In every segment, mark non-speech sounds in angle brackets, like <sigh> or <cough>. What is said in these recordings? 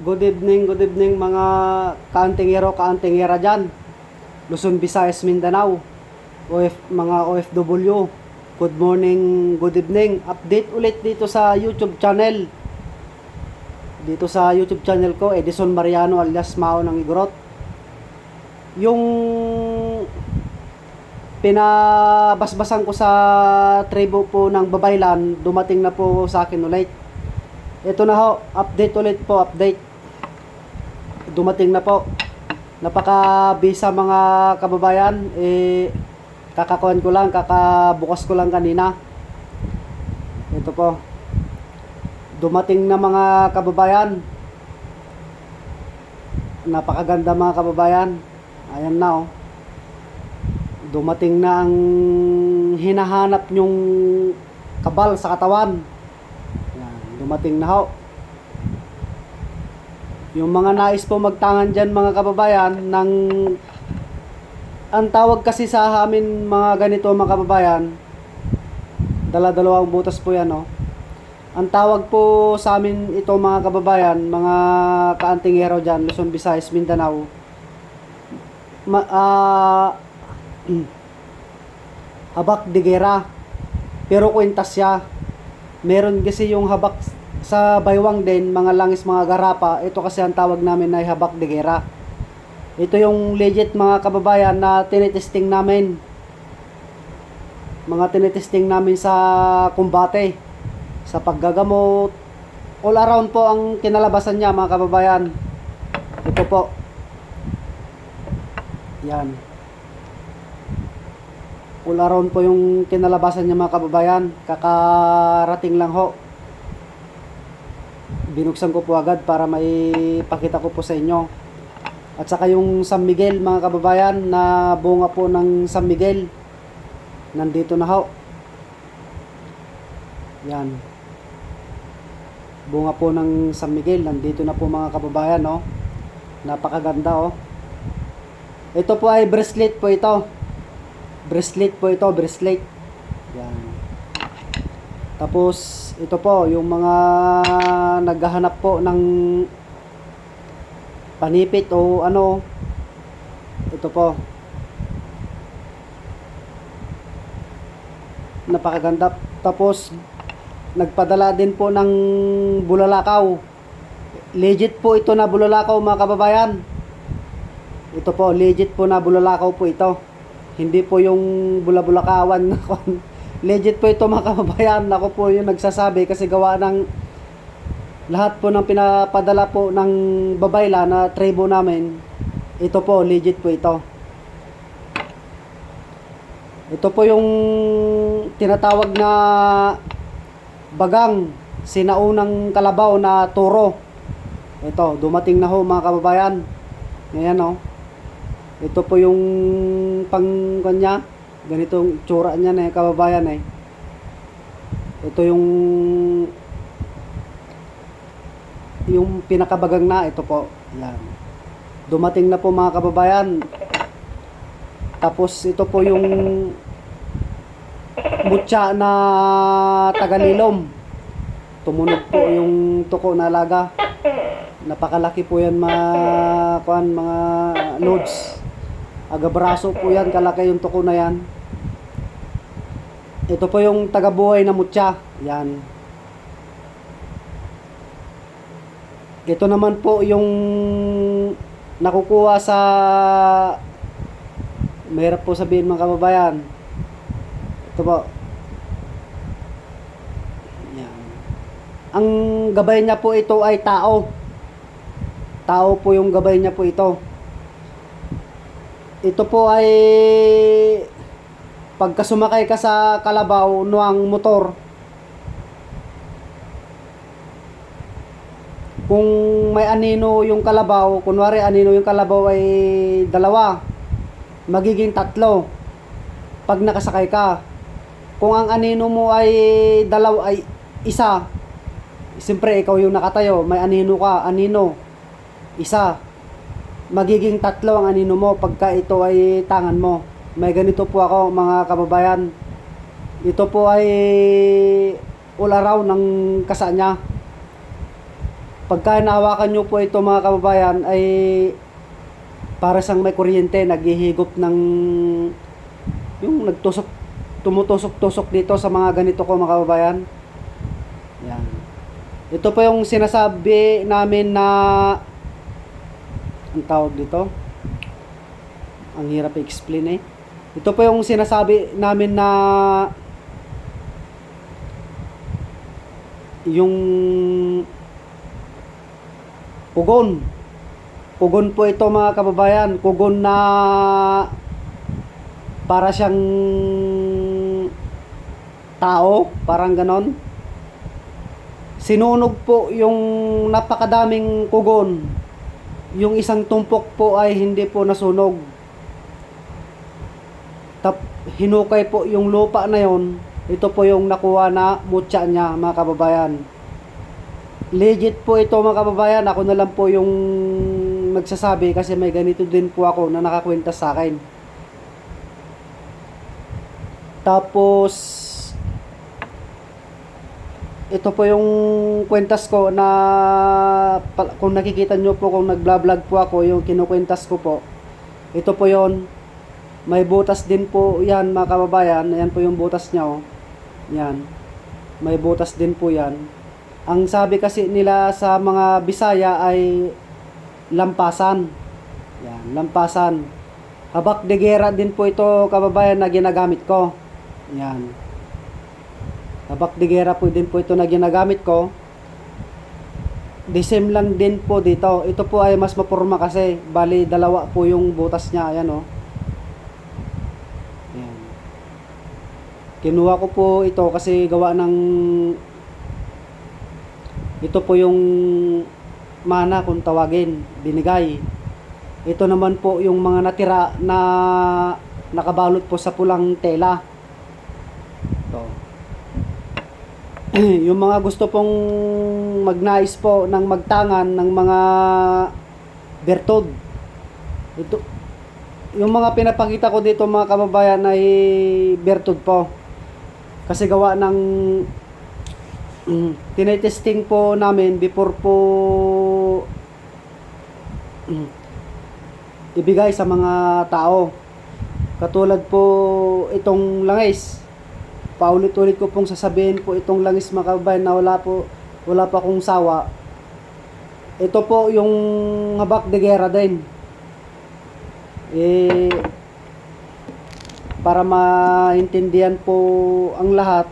Good evening, good evening mga kaantingero, kaantingera dyan. Luzon, Visayas, Mindanao. OF, mga OFW. Good morning, good evening. Update ulit dito sa YouTube channel. Dito sa YouTube channel ko, Edison Mariano alias Mao ng Igorot. Yung pinabasbasan ko sa tribo po ng Babaylan, dumating na po sa akin ulit. Ito na ho, update ulit po, update. Dumating na po. Napaka-bisa mga kababayan, eh, kakakuan ko lang, kakabukas ko lang kanina. Ito po. Dumating na mga kababayan. Napakaganda mga kababayan. Ayan na oh. Dumating na ang hinahanap nyong kabal sa katawan. Yan, dumating na ho. Yung mga nais po magtangan dyan mga kababayan ng ang tawag kasi sa amin mga ganito mga kababayan dala-dalawang butas po yan oh. Ang tawag po sa amin ito mga kababayan, mga kaantingero dyan, Luzon, Visayas, Mindanao. Ma, ah, <clears throat> habak de gera. Pero kwintas siya. Meron kasi yung habak sa baywang din, mga langis, mga garapa. Ito kasi ang tawag namin ay habak de gera. Ito yung legit mga kababayan na tinitesting namin. Mga tinitesting namin sa kumbate, sa paggagamot. All around po ang kinalabasan niya mga kababayan. Ito po. Yan. All around po yung kinalabasan niya mga kababayan. Kakarating lang ho. Binuksan ko po agad para may pakita ko po sa inyo. At saka yung San Miguel mga kababayan na bunga po ng San Miguel. Nandito na ho. Yan. Bunga po ng San Miguel. Nandito na po mga kababayan no. Napakaganda oh. Ito po ay bracelet po ito. Bracelet po ito, bracelet. Yan. Tapos ito po yung mga naghahanap po ng panipit o ano. Ito po. Napakaganda. Tapos nagpadala din po ng bulalakaw. Legit po ito na bulalakaw mga kababayan. Ito po, legit po na bulalakaw po ito. Hindi po yung bulabulakawan na. <laughs> Legit po ito mga <laughs> kababayan. Ako po yung nagsasabi kasi gawa ng lahat po ng pinapadala po ng babayla na tribo namin. Ito po, legit po ito. Ito po yung tinatawag na bagang sinaunang kalabaw na turo. Ito, dumating na ho mga kababayan. Ngayon oh. Ito po yung pang kanya. Ganitong tsura niya na eh, kababayan eh. Ito yung yung pinakabagang na ito po. Yan. Dumating na po mga kababayan. Tapos ito po yung mutya na tagalilom. Tumunog po yung tuko na alaga. Napakalaki po yan mga kuan mga loads. Agabraso po yan, kalaki yung tuko na yan. Ito po yung tagabuhay na mutya. Yan. Ito naman po yung nakukuha sa mahirap po sabihin mga kababayan. Ito po. Yan. Ang gabay niya po ito ay tao. Tao po yung gabay niya po ito. Ito po ay pagka sumakay ka sa kalabaw nuang motor, kung may anino yung kalabaw, kunwari anino yung kalabaw ay dalawa, magiging tatlo pag nakasakay ka. Kung ang anino mo ay dalaw ay isa, siyempre ikaw yung nakatayo, may anino ka, anino, isa, magiging tatlo ang anino mo pagka ito ay tangan mo. May ganito po ako mga kababayan. Ito po ay around ng kasa niya. pagka nahawakan nyo po ito mga kababayan ay para sang may kuryente naghihigop ng yung nagtusok tumutusok-tusok dito sa mga ganito ko mga kababayan yan ito po yung sinasabi namin na ang tawag dito? Ang hirap i-explain eh. Ito po yung sinasabi namin na yung pugon. Pugon po ito mga kababayan. Pugon na para siyang tao parang ganon. Sinunog po yung napakadaming kugon yung isang tumpok po ay hindi po nasunog. Tap hinukay po yung lupa na yon ito po yung nakuha na mutya niya mga kababayan. Legit po ito mga kababayan. Ako na lang po yung nagsasabi kasi may ganito din po ako na nakakwenta sa akin. Tapos ito po yung kwentas ko na kung nakikita nyo po kung nagblog po ako yung kinukwentas ko po. Ito po yon may butas din po yan mga kababayan. Yan po yung butas niya oh. Yan. May butas din po yan. Ang sabi kasi nila sa mga Bisaya ay lampasan. Yan lampasan. Habak de gera din po ito kababayan na ginagamit ko. Yan habak de gera po din po ito na ginagamit ko the same lang din po dito ito po ay mas mapurma kasi bali dalawa po yung butas niya ayan oh Ayan. Kinuha ko po ito kasi gawa ng ito po yung mana kung tawagin, binigay. Ito naman po yung mga natira na nakabalot po sa pulang tela. <clears throat> yung mga gusto pong magnais po ng magtangan ng mga bertod. Ito, yung mga pinapakita ko dito mga kababayan ay bertud po. Kasi gawa ng <clears throat> mm, tinetesting po namin before po mm, <clears throat> ibigay sa mga tao. Katulad po itong langis. Paulit-ulit ko pong sasabihin po itong langis mga kababayan na wala po wala pa akong sawa. Ito po yung habak de gera din. Eh para maintindihan po ang lahat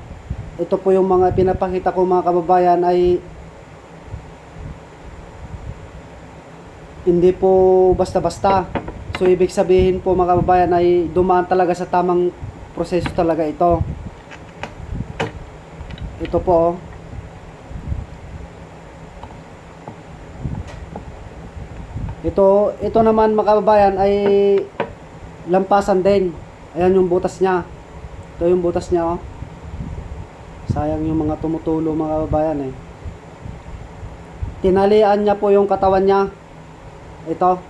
ito po yung mga pinapakita ko mga kababayan ay hindi po basta-basta. So ibig sabihin po mga kababayan ay dumaan talaga sa tamang proseso talaga ito ito po oh. Ito, ito naman mga ay lampasan din. Ayan yung butas niya. Ito yung butas niya oh. Sayang yung mga tumutulo mga kababayan eh. Tinalian niya po yung katawan niya. Ito.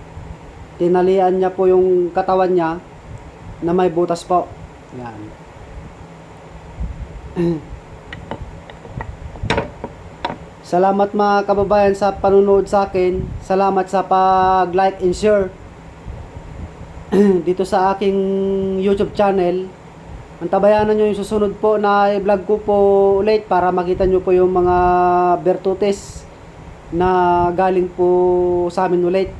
Tinalian niya po yung katawan niya na may butas po. Yan. <clears throat> Salamat mga kababayan sa panunood sa akin. Salamat sa pag-like and share <clears throat> dito sa aking YouTube channel. Antabayanan nyo yung susunod po na i-vlog ko po ulit para makita nyo po yung mga bertutes na galing po sa amin ulit.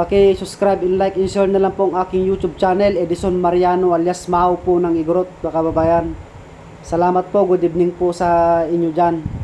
Paki-subscribe and like and share na lang po ang aking YouTube channel, Edison Mariano alias Mao po ng Igorot, mga kababayan. Salamat po, good evening po sa inyo dyan.